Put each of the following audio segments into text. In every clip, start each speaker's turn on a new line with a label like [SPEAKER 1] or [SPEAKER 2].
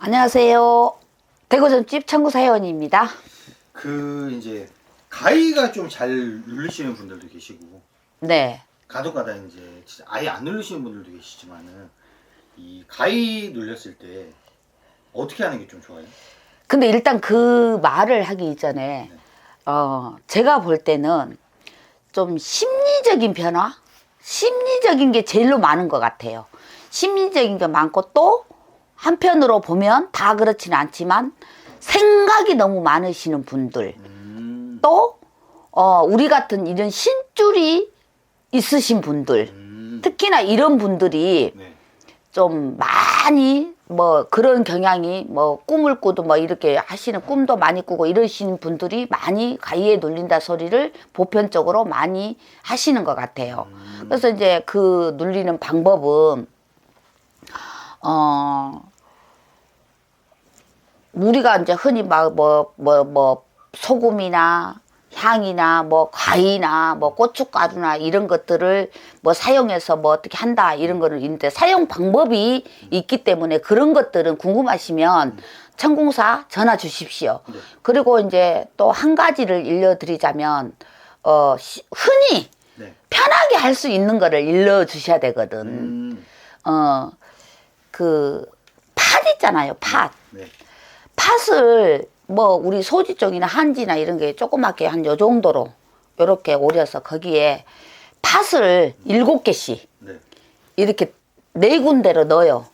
[SPEAKER 1] 안녕하세요. 대구점집 청구사 회원입니다.
[SPEAKER 2] 그 이제 가위가 좀잘 누르시는 분들도 계시고
[SPEAKER 1] 네.
[SPEAKER 2] 간혹가다 이제 진짜 아예 안 누르시는 분들도 계시지만은 이 가위 눌렸을 때 어떻게 하는 게 좀 좋아요?
[SPEAKER 1] 근데 일단 그 말을 하기 이전에, 어, 제가 볼 때는 좀 심리적인 변화? 심리적인 게 제일로 많은 것 같아요. 심리적인 게 많고 또 한편으로 보면 다 그렇지는 않지만 생각이 너무 많으시는 분들.
[SPEAKER 2] 음,
[SPEAKER 1] 또, 어, 우리 같은 이런 신줄이 있으신 분들.
[SPEAKER 2] 음,
[SPEAKER 1] 특히나 이런 분들이
[SPEAKER 2] 네.
[SPEAKER 1] 좀 많이 뭐 그런 경향이 뭐 꿈을 꾸도 뭐 이렇게 하시는 꿈도 많이 꾸고 이러시는 분들이 많이 가위에 눌린다 소리를 보편적으로 많이 하시는 것 같아요. 그래서 이제 그 눌리는 방법은 어 우리가 이제 흔히 막 뭐 뭐 뭐 소금이나 향이나 뭐 과일이나 뭐 고춧가루나 이런 것들을 뭐 사용해서 뭐 어떻게 한다 이런 거는 있는데 사용 방법이 있기 때문에 그런 것들은 궁금하시면 천공사 전화 주십시오.
[SPEAKER 2] 네.
[SPEAKER 1] 그리고 이제 또 한 가지를 일러드리자면 어 시- 흔히
[SPEAKER 2] 네.
[SPEAKER 1] 편하게 할 수 있는 거를 일러 주셔야 되거든.
[SPEAKER 2] 음,
[SPEAKER 1] 어그 팥 있잖아요, 팥.
[SPEAKER 2] 네.
[SPEAKER 1] 팥을 뭐 우리 소지 쪽이나 한지나 이런 게 조그맣게 한 요 정도로 요렇게 오려서 거기에 팥을 일곱 개씩
[SPEAKER 2] 네.
[SPEAKER 1] 이렇게 네 군데로 넣어요.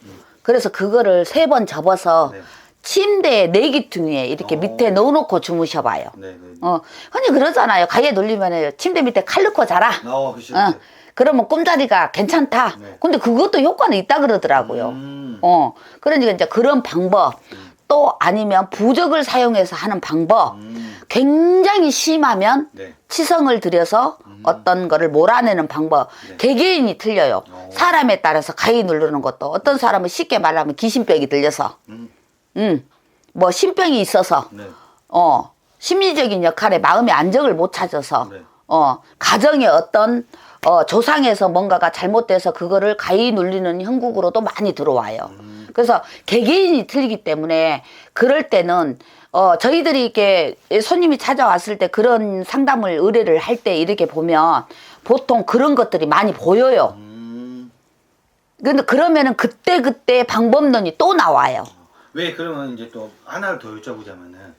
[SPEAKER 1] 그래서 그거를 세 번 접어서
[SPEAKER 2] 네.
[SPEAKER 1] 침대 내기퉁이에 이렇게
[SPEAKER 2] 어.
[SPEAKER 1] 밑에 넣어놓고 주무셔 봐요.
[SPEAKER 2] 네. 네.
[SPEAKER 1] 어, 흔히 그러잖아요. 가위에 눌리면 침대 밑에 칼 넣고 자라.
[SPEAKER 2] 어, 그렇죠.
[SPEAKER 1] 어, 그러면 꿈자리가 괜찮다.
[SPEAKER 2] 네.
[SPEAKER 1] 근데 그것도 효과는 있다 그러더라고요.
[SPEAKER 2] 음,
[SPEAKER 1] 어, 그러니까 이제 그런 방법, 또 아니면 부적을 사용해서 하는 방법,
[SPEAKER 2] 음,
[SPEAKER 1] 굉장히 심하면
[SPEAKER 2] 네.
[SPEAKER 1] 치성을 들여서 어떤 거를 몰아내는 방법,
[SPEAKER 2] 네.
[SPEAKER 1] 개개인이 틀려요.
[SPEAKER 2] 어.
[SPEAKER 1] 사람에 따라서 가위 누르는 것도 어떤 사람은 쉽게 말하면 귀신병이 들려서,
[SPEAKER 2] 음,
[SPEAKER 1] 음, 뭐 신병이 있어서,
[SPEAKER 2] 네.
[SPEAKER 1] 어, 심리적인 역할에 마음의 안정을 못 찾아서,
[SPEAKER 2] 네.
[SPEAKER 1] 어, 가정에 어떤, 어, 조상에서 뭔가가 잘못돼서 그거를 가위 눌리는 형국으로도 많이 들어와요. 그래서 개개인이 틀리기 때문에 그럴 때는, 어, 저희들이 이렇게 손님이 찾아왔을 때 그런 상담을 의뢰를 할 때 이렇게 보면 보통 그런 것들이 많이 보여요.
[SPEAKER 2] 음,
[SPEAKER 1] 근데 그러면은 그때 그때 방법론이 또 나와요.
[SPEAKER 2] 왜 그러면 이제 또 하나를 더 여쭤보자면은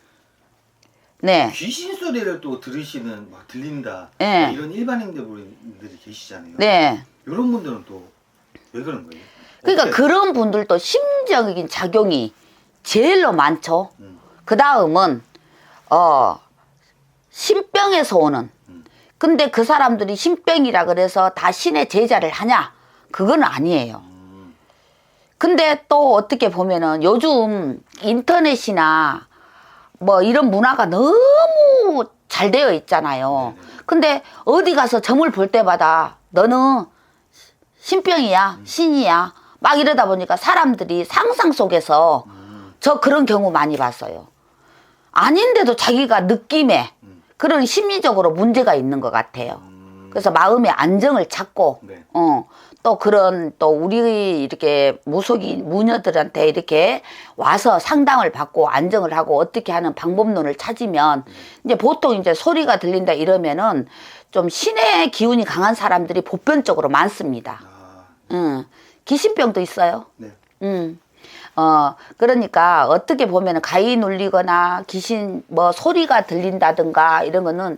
[SPEAKER 1] 네.
[SPEAKER 2] 귀신 소리를 또 들으시는 막 들린다
[SPEAKER 1] 네.
[SPEAKER 2] 이런 일반인들이 계시잖아요.
[SPEAKER 1] 네.
[SPEAKER 2] 이런 분들은 또 왜 그런 거예요?
[SPEAKER 1] 그러니까 그런 분들도 심적인 작용이 제일로 많죠.
[SPEAKER 2] 음.
[SPEAKER 1] 그 다음은 어 신병에서 오는. 근데 그 사람들이 신병이라 그래서 다 신의 제자를 하냐? 그건 아니에요.
[SPEAKER 2] 음,
[SPEAKER 1] 근데 또 어떻게 보면은 요즘 인터넷이나 뭐 이런 문화가 너무 잘 되어 있잖아요. 근데 어디 가서 점을 볼 때마다 너는 신병이야, 신이야. 막 이러다 보니까 사람들이 상상 속에서 저 그런 경우 많이 봤어요. 아닌데도 자기가 느낌에 그런 심리적으로 문제가 있는 것 같아요. 그래서 마음의 안정을 찾고,
[SPEAKER 2] 네.
[SPEAKER 1] 어, 또 그런 또 우리 이렇게 무속이 무녀들한테 이렇게 와서 상담을 받고 안정을 하고 어떻게 하는 방법론을 찾으면 이제 보통 이제 소리가 들린다 이러면은 좀 신의 기운이 강한 사람들이 보편적으로 많습니다.
[SPEAKER 2] 아,
[SPEAKER 1] 응. 귀신병도 있어요.
[SPEAKER 2] 네.
[SPEAKER 1] 음. 어, 그러니까 어떻게 보면 가위 눌리거나 귀신 뭐 소리가 들린다든가 이런 거는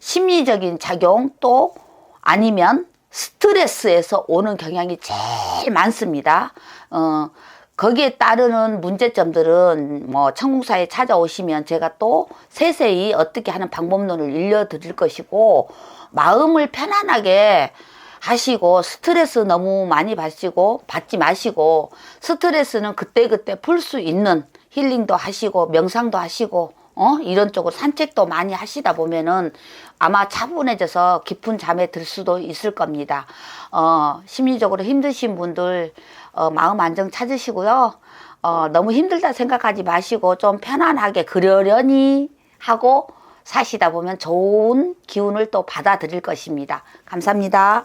[SPEAKER 1] 심리적인 작용 또 아니면 스트레스에서 오는 경향이 제일 많습니다. 어, 거기에 따르는 문제점들은 뭐 천궁사에 찾아오시면 제가 또 세세히 어떻게 하는 방법론을 일려드릴 것이고 마음을 편안하게 하시고 스트레스 너무 많이 받시고 받지 마시고 스트레스는 그때그때 풀 수 있는 힐링도 하시고 명상도 하시고 어 이런 쪽으로 산책도 많이 하시다 보면은 아마 차분해져서 깊은 잠에 들 수도 있을 겁니다. 어 심리적으로 힘드신 분들 어 마음 안정 찾으시고요. 어 너무 힘들다 생각하지 마시고 좀 편안하게 그러려니 하고 사시다 보면 좋은 기운을 또 받아들일 것입니다. 감사합니다.